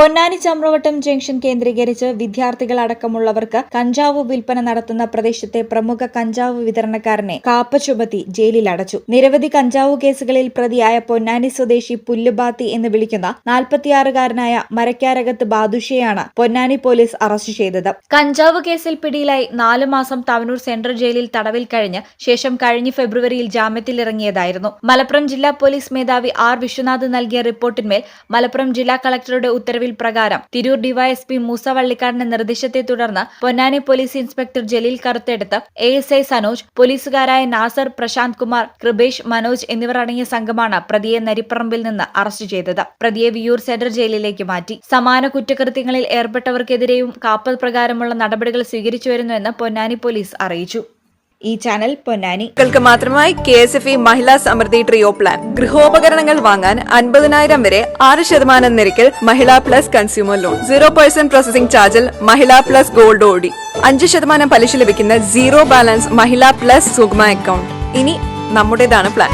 Ponnani Chamravattam junction കേന്ദ്രീകരിച്ച് വിദ്യാർത്ഥികൾ അടക്കമുള്ളവർക്ക് കഞ്ചാവ് വിൽപ്പന നടത്തുന്ന പ്രദേശത്തെ പ്രമുഖ കഞ്ചാവ് വിതരണക്കാരനെ കാപ്പ ചുമത്തി ജയിലിൽ അടച്ചു നിരവധി കഞ്ചാവ് കേസുകളിൽ പ്രതിയായ പൊന്നാനി സ്വദേശി പുല്ലുബാത്തി എന്ന് വിളിക്കുന്ന നാൽപ്പത്തിയാറുകാരനായ മരക്കാരകത്ത് ബാദുഷയെയാണ് പൊന്നാനി പോലീസ് അറസ്റ്റ് ചെയ്തത്. കഞ്ചാവ് കേസിൽ പിടിയിലായി നാലു മാസം തവനൂർ സെൻട്രൽ ജയിലിൽ തടവിൽ കഴിഞ്ഞ് ശേഷം കഴിഞ്ഞ ഫെബ്രുവരിയിൽ ജാമ്യത്തിലിറങ്ങിയതായിരുന്നു. മലപ്പുറം ജില്ലാ പോലീസ് മേധാവി ആർ വിശ്വനാഥ് നൽകിയ റിപ്പോർട്ടിന്മേൽ മലപ്പുറം ജില്ലാ കളക്ടറുടെ ഉത്തരവിൽ പ്രകാരം തിരൂർ ഡിവൈഎസ്പി മൂസ വള്ളിക്കാടിന്റെ നിർദ്ദേശത്തെ തുടർന്ന് പൊന്നാനി പോലീസ് ഇൻസ്പെക്ടർ ജലീൽ കറുത്തെടുത്ത് എ എസ് ഐ സനോജ് പോലീസുകാരായ നാസർ പ്രശാന്ത് കുമാർ കൃപേഷ് മനോജ് എന്നിവർ അടങ്ങിയ സംഘമാണ് പ്രതിയെ നരിപ്പറമ്പിൽ നിന്ന് അറസ്റ്റ് ചെയ്തത്. പ്രതിയെ വിയൂർ സെൻട്രൽ ജയിലിലേക്ക് മാറ്റി. സമാന കുറ്റകൃത്യങ്ങളിൽ ഏർപ്പെട്ടവർക്കെതിരെയും കാപ്പൽ പ്രകാരമുള്ള നടപടികൾ സ്വീകരിച്ചു വരുന്നുവെന്ന് പൊന്നാനി പോലീസ് അറിയിച്ചു. ഈ ചാനൽ പൊന്നാനി. ൾക്ക് മാത്രമായി K S F E Mahila Samriddhi trio plan ഗൃഹോപകരണങ്ങൾ വാങ്ങാൻ അൻപതിനായിരം വരെ ആറ് ശതമാനം നിരക്കിൽ Mahila plus consumer loan zero percent processing ചാർജിൽ മഹിളാ പ്ലസ് ഗോൾഡ് ഓടി. അഞ്ച് ശതമാനം പലിശ ലഭിക്കുന്ന സീറോ ബാലൻസ് മഹിളാ പ്ലസ് സുഗ്മ അക്കൗണ്ട് ഇനി നമ്മുടേതാണ് പ്ലാൻ